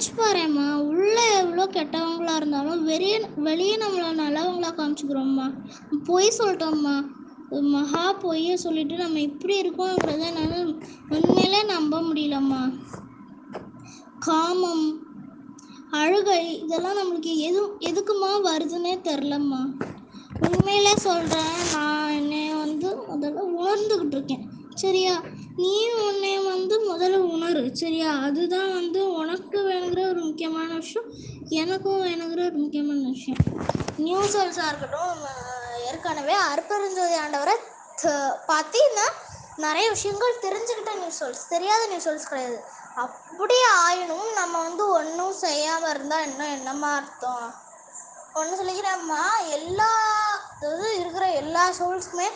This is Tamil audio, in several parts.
நினச்சி பாரும்மா. உள்ளே எவ்வளோ கெட்டவங்களா இருந்தாலும் வெளியே வெளியே நம்மளை நல்லவங்களா காமிச்சுக்கிறோம்மா. பொய் சொல்லிட்டோம்மா. மகா பொய்யை சொல்லிட்டு நம்ம இப்படி இருக்கோங்கிறத என்னால் உண்மையிலே நம்ப முடியலம்மா. காமம் அழுகை இதெல்லாம் நம்மளுக்கு எது எதுக்குமா வருதுன்னே தெரிலம்மா உண்மையிலே சொல்கிறேன் நான் என்னை வந்து முதல்ல உணர்ந்துக்கிட்டு இருக்கேன். சரியா? நீ உன்னை வந்து முதல்ல உணரு சரியா? அதுதான் வந்து உனக்கு வேணுங்கிற ஒரு முக்கியமான விஷயம் எனக்கும் வேணுங்கிற ஒரு முக்கியமான விஷயம். நியூஸ் ஹவுஸாக இருக்கட்டும் ஏற்கனவே அற்பெருஞ்சோதி ஆண்டவரை த- நிறைய விஷயங்கள் தெரிஞ்சுக்கிட்ட நியூஸ் சோல்ஸ் தெரியாத நியூஸ் சோல்ஸ் கிடையாது. அப்படியே ஆயினும் நம்ம வந்து ஒன்றும் செய்யாமல் இருந்தால் இன்னும் என்னம்மா அர்த்தம்? ஒன்று சொல்லிக்கிறேம்மா. எல்லா அதாவது இருக்கிற எல்லா சோல்ஸுமே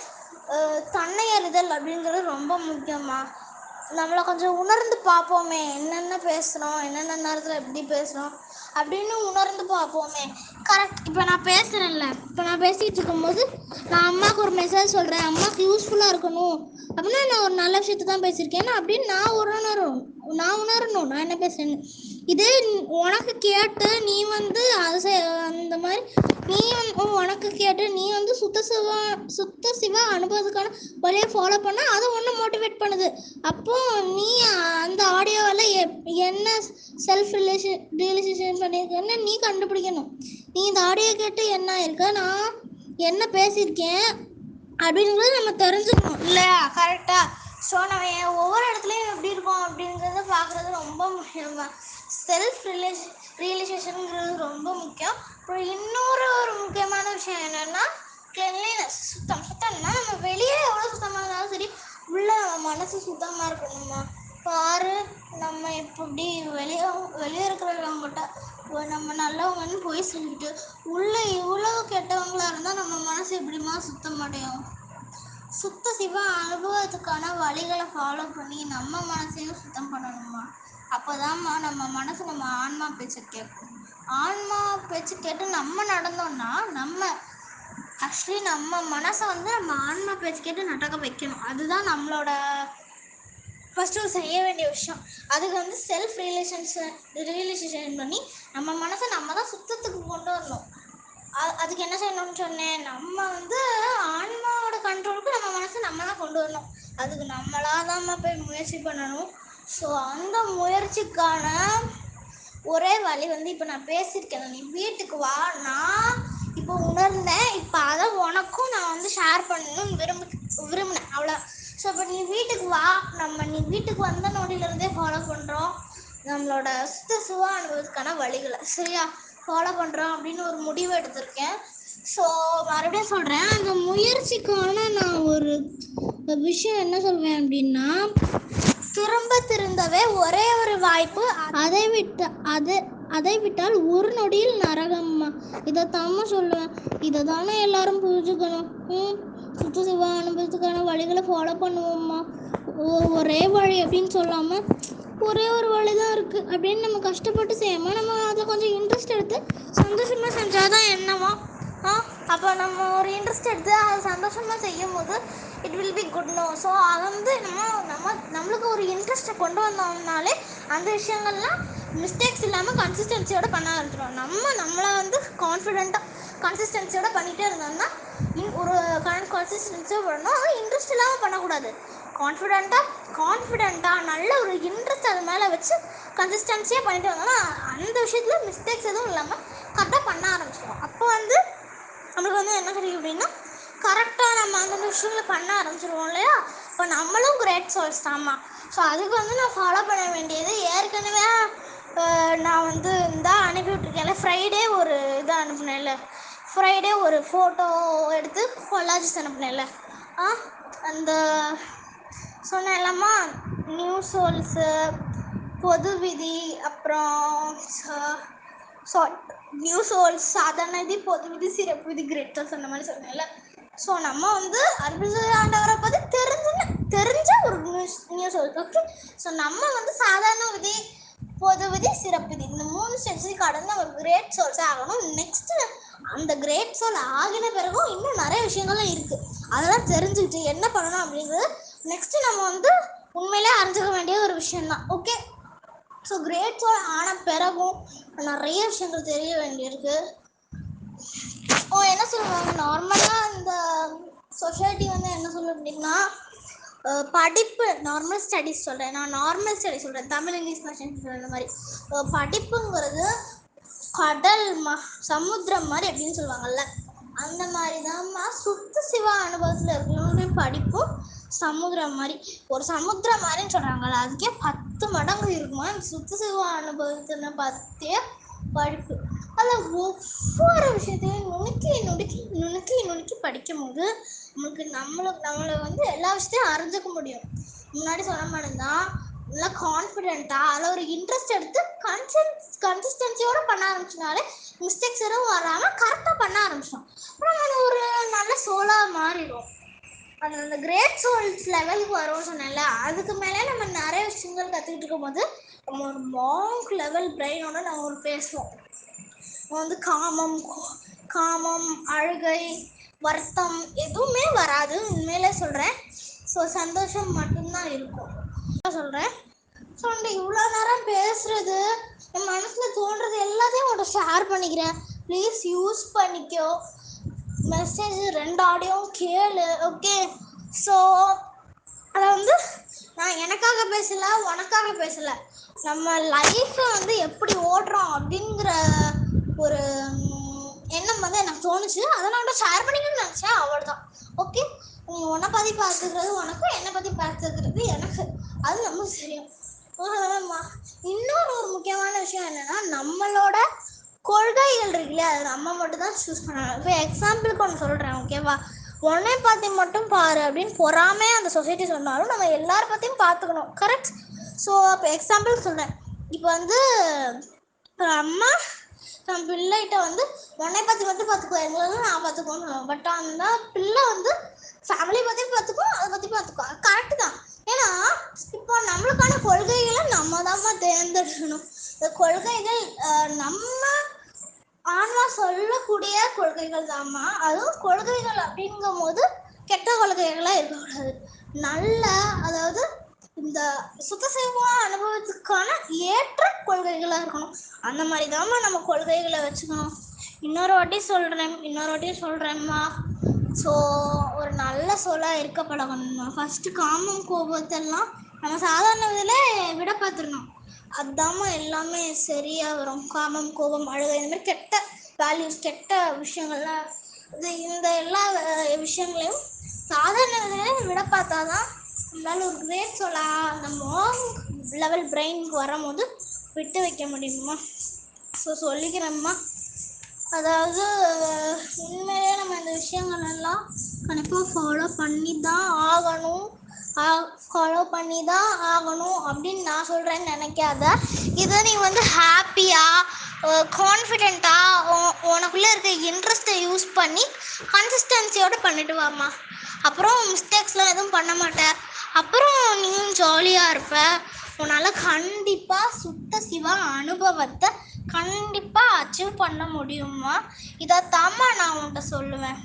தன்னை அறிதல் அப்படிங்கிறது ரொம்ப முக்கியமாக நம்மளை கொஞ்சம் உணர்ந்து பார்ப்போமே என்னென்ன பேசுகிறோம் என்னென்ன நேரத்தில் எப்படி பேசுகிறோம் அப்படின்னு உணர்ந்து பார்ப்போமே. கரெக்ட் இப்போ நான் பேசுகிறேன்ல இப்போ நான் பேசிகிட்டு இருக்கும்போது நான் அம்மாவுக்கு ஒரு மெசேஜ் சொல்கிறேன் அம்மாவுக்கு யூஸ்ஃபுல்லாக இருக்கணும். அப்படின்னா நான் ஒரு நல்ல விஷயத்தை தான் பேசியிருக்கேன். அப்படின்னு நான் உணரணும். நான் உணரணும். நான் என்ன பேசுறேன்னு. இதே உனக்கு கேட்டு நீ வந்து அது அந்த மாதிரி நீ வந்து உனக்கு கேட்டு நீ வந்து சுத்த சிவா சுத்த சிவா அனுபவத்துக்கான வழியை ஃபாலோ பண்ண அது ஒன்று மோட்டிவேட் பண்ணுது. அப்போ நீ அந்த ஆடியோவில் என்ன செல்ஃப் ரிலேஷன் ரியலைசேஷன் பண்ணியிருக்கேன்னு நீ கண்டுபிடிக்கணும். நீ இந்த ஆடியோ கேட்டு என்ன இருக்க? நான் என்ன பேசியிருக்கேன்? அப்படிங்கிறது நம்ம தெரிஞ்சுக்கணும். இல்லையா? கரெக்டாக ஸோ நம்ம ஏன் ஒவ்வொரு இடத்துலையும் எப்படி இருக்கோம் அப்படிங்கிறத பார்க்குறது ரொம்ப முக்கியம் செல்ஃப் ரிலேஷன் ரியலைசேஷனுங்கிறது ரொம்ப முக்கியம். அப்புறம் இன்னொரு ஒரு முக்கியமான விஷயம் என்னென்னா கிளீனஸ் சுத்தம் சுத்தம்னா நம்ம வெளியே எவ்வளோ சுத்தமாக இருந்தாலும் சரி உள்ளே நம்ம மனசு சுத்தமாக இருக்கணுமா? பாரு நம்ம இப்படி வெளியே வெளியே இருக்கிறவங்ககிட்ட ஓ, நம்ம நல்லவங்கன்னு போய் சொல்லிட்டு உள்ள இவ்வளோ கெட்டவங்களா இருந்தால் நம்ம மனசு எப்படிமா சுத்தமடையும் சுத்த சிவ அனுபவத்துக்கான வழிகளை ஃபாலோ பண்ணி நம்ம மனசையும் சுத்தம் பண்ணணுமா? அப்போதாம்மா நம்ம மனசு நம்ம ஆன்மா பேச்சை கேட்கும் ஆன்மா பேச்சு கேட்டு நம்ம நடந்தோம்னா நம்ம ஆக்சுவலி நம்ம மனசை வந்து நம்ம ஆன்மா பேச்சு கேட்டு நடக்க வைக்கணும். அதுதான் நம்மளோட ஃபஸ்ட்டு செய்ய வேண்டிய விஷயம். அதுக்கு வந்து செல்ஃப் ரியலேஷன்ஸ் ரியலைசேஷன் பண்ணி நம்ம மனசை நம்ம தான் சுத்தத்துக்கு கொண்டு வரணும். அதுக்கு என்ன செய்யணும்னு சொன்னேன்? நம்ம வந்து ஆன்மாவோட கண்ட்ரோலுக்கு நம்ம மனசை நம்ம தான் கொண்டு வரணும். அதுக்கு நம்மளாக தான் போய் முயற்சி பண்ணணும். ஸோ அந்த முயற்சிக்கான ஒரே வழி வந்து இப்போ நான் பேசியிருக்கேன். நீ வீட்டுக்கு வா. நான் இப்போ உணர்ந்தேன். இப்போ அதை உனக்கும் நான் வந்து ஷேர் பண்ணணும்னு விரும்பி விரும்பினேன். அவ்வளோ ஸோ இப்போ நீ வீட்டுக்கு வா. நம்ம நீ வீட்டுக்கு வந்த நொடியிலேருந்தே ஃபாலோ பண்ணுறோம் நம்மளோட சுத்த சுவ அனுபவத்துக்கான வழிகளை. சரியா? ஃபாலோ பண்ணுறோம் அப்படின்னு ஒரு முடிவு எடுத்திருக்கேன். ஸோ மறுபடியும் சொல்கிறேன் அந்த முயற்சிக்கான நான் ஒரு விஷயம் என்ன சொல்வேன் அப்படின்னா திரும்ப திருந்தவே ஒரே ஒரு வாய்ப்பு அதை விட்டு அதை அதை விட்டால் ஒரு நொடியில் நரகம்மா. இதை சொல்லுவேன். இதை தானே எல்லாரும் புரிஞ்சுக்கணும். ம். சுத்த அனுபவத்துக்கான வழிகளை ஃபாலோ பண்ணுவோம்மா. ஒரே வழி அப்படின்னு சொல்லாமல் ஒரே ஒரு வழி தான் இருக்குது அப்படின்னு நம்ம கஷ்டப்பட்டு செய்யாமல் நம்ம அதில் கொஞ்சம் இன்ட்ரெஸ்ட் எடுத்து சந்தோஷமாக செஞ்சால் தான் என்னவா? ஆ அப்போ நம்ம ஒரு இன்ட்ரெஸ்ட் எடுத்து அதை சந்தோஷமாக செய்யும் போது it will be good no so அதை வந்து நம்ம நம்ம நம்மளுக்கு ஒரு இன்ட்ரெஸ்ட்டை கொண்டு வந்தோம்னாலே அந்த விஷயங்கள்லாம் மிஸ்டேக்ஸ் இல்லாமல் கன்சிஸ்டன்சியோடு பண்ண ஆரம்பிச்சிடும் நம்ம நம்மளை வந்து கான்ஃபிடெண்ட்டாக கன்சிஸ்டன்சியோட பண்ணிகிட்டே இருந்தோம்னா இன் ஒரு கன்சிஸ்டன்சியோட பண்ணணும் அதுவும் இன்ட்ரெஸ்ட் இல்லாமல் பண்ணக்கூடாது. கான்ஃபிடெண்ட்டாக கான்ஃபிடெண்ட்டாக நல்ல ஒரு இன்ட்ரெஸ்ட் அது மேலே வச்சு கன்சிஸ்டன்சியாக பண்ணிட்டு வந்தோம்னா அந்த விஷயத்தில் மிஸ்டேக்ஸ் எதுவும் இல்லாமல் கரெக்டாக பண்ண ஆரம்பிச்சிடும் அப்போ வந்து நம்மளுக்கு வந்து என்ன கிடைக்கும் அப்படின்னா கரெக்டாக நம்ம அந்தந்த விஷயங்களை பண்ண ஆரம்பிச்சிருவோம் இல்லையா? இப்போ நம்மளும் கிரேட் சோல்ஸ் தாம்மா ஸோ அதுக்கு வந்து நான் ஃபாலோ பண்ண வேண்டியது ஏற்கனவே நான் வந்து இந்த அனுப்பி விட்டுருக்கேன்ல ஃப்ரைடே ஒரு இது அனுப்புனேன்ல. ஃப்ரைடே ஒரு ஃபோட்டோ எடுத்து கொலாஜஸ் அனுப்புனேன்ல ஆ அந்த சொன்னேன்லம்மா நியூ சோல்ஸு பொது விதி அப்புறம் சாரி நியூ சோல்ஸ் சாதாரண விதி பொது விதி சிறப்பு விதி கிரேட் சொன்ன அந்த மாதிரி சொன்னேன்ல. ஸோ நம்ம வந்து அற்புத ஆண்டவரை பற்றி தெரிஞ்ச தெரிஞ்ச ஒரு news new souls okay so நம்ம வந்து சாதாரண விதி பொது விதி சிறப்பு இந்த மூணு ஸ்டெப்ஸையும் கடந்து நம்ம கிரேட் சோல்ஸ் ஆகணும். நெக்ஸ்ட் அந்த கிரேட் சோல் ஆகின பிறகும் இன்னும் நிறைய விஷயங்கள்லாம் இருக்கு. அதெல்லாம் தெரிஞ்சுக்கிட்டு என்ன பண்ணணும் அப்படிங்கிறது நெக்ஸ்ட் நம்ம வந்து உண்மையிலே அறிஞ்சுக்க வேண்டிய ஒரு விஷயம்தான். ஓகே ஸோ கிரேட் சோல் ஆன பிறகும் நிறைய விஷயங்கள் தெரிய வேண்டியிருக்கு. ஓ என்ன சொல்லுவாங்க நார்மலாக இந்த சொசைட்டி வந்து என்ன சொல்லுது அப்படின்னா படிப்பு நார்மல் ஸ்டடீஸ் சொல்கிறேன் நான் நார்மல் ஸ்டடீஸ் சொல்கிறேன் தமிழ் இங்கிலீஷ் பாஷன் சொல்கிற மாதிரி. படிப்புங்கிறது கடல் ம சமுத்திரம் மாதிரி அப்படின்னு சொல்லுவாங்கல்ல. அந்த மாதிரி தான்மா சுத்த சிவ அனுபவத்தில் இருக்கிறவங்களுடைய படிப்பும் சமுத்திரம் மாதிரி. ஒரு சமுத்திரம் மாதிரின்னு சொல்கிறாங்கல்ல அதுக்கே பத்து மடங்கு இருக்குமா? அந்த சுத்த சிவ அனுபவத்தின பற்றிய படிப்பு. அதில் ஒவ்வொரு விஷயத்தையும் நுணுக்கி நுணுக்கி நுணுக்கி நுணுக்கி படிக்கும் போது நம்மளுக்கு நம்மளுக்கு நம்மளை வந்து எல்லா விஷயத்தையும் அறிஞ்சுக்க முடியும். முன்னாடி சொன்ன மாதிரி தான் நல்லா கான்ஃபிடென்ட்டாக அதில் ஒரு இன்ட்ரெஸ்ட் எடுத்து கன்சிஸ் கன்சிஸ்டன்சியோட பண்ண ஆரம்பிச்சனாலே மிஸ்டேக்ஸ் எதுவும் வராமல் கரெக்டாக பண்ண ஆரம்பிச்சோம் அப்புறம் நம்ம ஒரு நல்ல சோலாக மாறிடும். அது அந்த கிரேட் சோல்ஸ் லெவலுக்கு வரும்னு சொன்னேன்ல அதுக்கு மேலே நம்ம நிறைய விஷயங்கள் கற்றுக்கிட்டு இருக்கும்போது நம்ம ஒரு மாங்க் லெவல் பிரெயினோட நம்ம ஒரு பேசுவோம். வந்து காமம் காமம் அழுகை வருத்தம் எதுவுமே வராது. உண்மையிலே சொல்கிறேன் ஸோ சந்தோஷம் மட்டும்தான் இருக்கும். சொல்கிறேன் ஸோ இவ்வளோ நேரம் பேசுறது என் மனசில் தோன்றது எல்லாத்தையும் உங்கள்கிட்ட ஷேர் பண்ணிக்கிறேன். ப்ளீஸ் யூஸ் பண்ணிக்கோ. மெசேஜ் ரெண்டு ஆடியோவும் கேளு ஓகே ஸோ அதை வந்து நான் எனக்காக பேசல உனக்காக பேசல. நம்ம லைஃப்பை வந்து எப்படி ஓடுறோம் அப்படிங்கிற ஒரு எண்ணம் வந்து எனக்கு தோணுச்சு. அதை நான் கூட ஷேர் பண்ணிக்கணும்னு நினச்சேன். அவ்வளோதான் ஓகே நீ உன்னை பற்றி பார்த்துக்கிறது உனக்கும் என்னை பற்றி பார்த்துக்கிறது எனக்கு. அது நமக்கு தெரியும் இன்னொரு ஒரு முக்கியமான விஷயம் என்னன்னா நம்மளோட கொள்கைகள் இருக்குல்ல அது நம்ம மட்டும் தான் சூஸ் பண்ணணும். இப்போ எக்ஸாம்பிளுக்கு ஒன்று சொல்கிறேன் ஓகேவா உன்னை பற்றி மட்டும் பாரு அப்படின்னு பொறாமே அந்த சொசைட்டி சொன்னாலும் நம்ம எல்லார பற்றியும் பார்த்துக்கணும். கரெக்ட் ஸோ இப்போ எக்ஸாம்பிள் சொல்கிறேன் இப்போ வந்து அம்மா நம்ம பிள்ளைகிட்ட வந்து உன்னை பற்றி மட்டும் பார்த்துக்கோ எங்களை நான் பார்த்துக்கோன்னு பட் அந்த பிள்ளை வந்து ஃபேமிலி பற்றி பார்த்துக்கோ அதை பற்றி பார்த்துக்கோ கரெக்டு தான். ஏன்னா இப்போ நம்மளுக்கான கொள்கைகளை நம்ம தான் தேர்ந்தெடுக்கணும். இந்த கொள்கைகள் நம்ம ஆன்மா சொல்லக்கூடிய கொள்கைகள் தாம்மா அதுவும் கொள்கைகள் அப்படிங்கும் போது கெட்ட கொள்கைகளாக இருக்கக்கூடாது. நல்ல அதாவது இந்த சுத்தசேவா அனுபவத்துக்கான ஏற்ற கொள்கைகளாக இருக்கணும். அந்த மாதிரி தாம்மா நம்ம கொள்கைகளை வச்சுக்கணும். இன்னொரு வாட்டி சொல்கிறேன் இன்னொரு வாட்டி சொல்கிறேம்மா ஸோ ஒரு நல்ல சொல்லாக இருக்க பழகணும்மா ஃபஸ்ட்டு காமம் கோபத்தெல்லாம் நம்ம சாதாரண இதில் விட பார்த்துடணும் அதாம்மா எல்லாமே சரியாக வரும். காமம் கோபம் அழுகை இந்த மாதிரி கெட்ட வேல்யூஸ் கெட்ட விஷயங்கள்லாம் இது இந்த எல்லா விஷயங்களையும் சாதாரண விட பார்த்தா தான் நம்மளால ஒரு கிரேட் சொல்லா நம்ம லெவல் பிரெயினுக்கு வரும்போது விட்டு வைக்க முடியுமா? ஸோ சொல்லிக்கிறேம்மா. அதாவது உண்மையிலே நம்ம இந்த விஷயங்கள் எல்லாம் கண்டிப்பாக ஃபாலோ பண்ணி தான் ஆகணும். ஃபாலோ பண்ணி தான் ஆகணும் அப்படின்னு நான் சொல்கிறேன்னு நினைக்காத. இதை நீ வந்து ஹாப்பியாக கான்ஃபிடெண்ட்டாக உனக்குள்ளே இருக்க இன்ட்ரெஸ்ட்டை யூஸ் பண்ணி கன்சிஸ்டன்சியோடு பண்ணிட்டு வாம்மா. அப்புறம் மிஸ்டேக்ஸ்லாம் எதுவும் பண்ண மாட்டேன் அப்புறம் நீயும் ஜாலியாக இருப்ப. உன்னால் கண்டிப்பாக சுத்த சிவ அனுபவத்தை கண்டிப்பாக அச்சீவ் பண்ண முடியுமா இதை நான் உன்கிட்ட சொல்லுவேன்.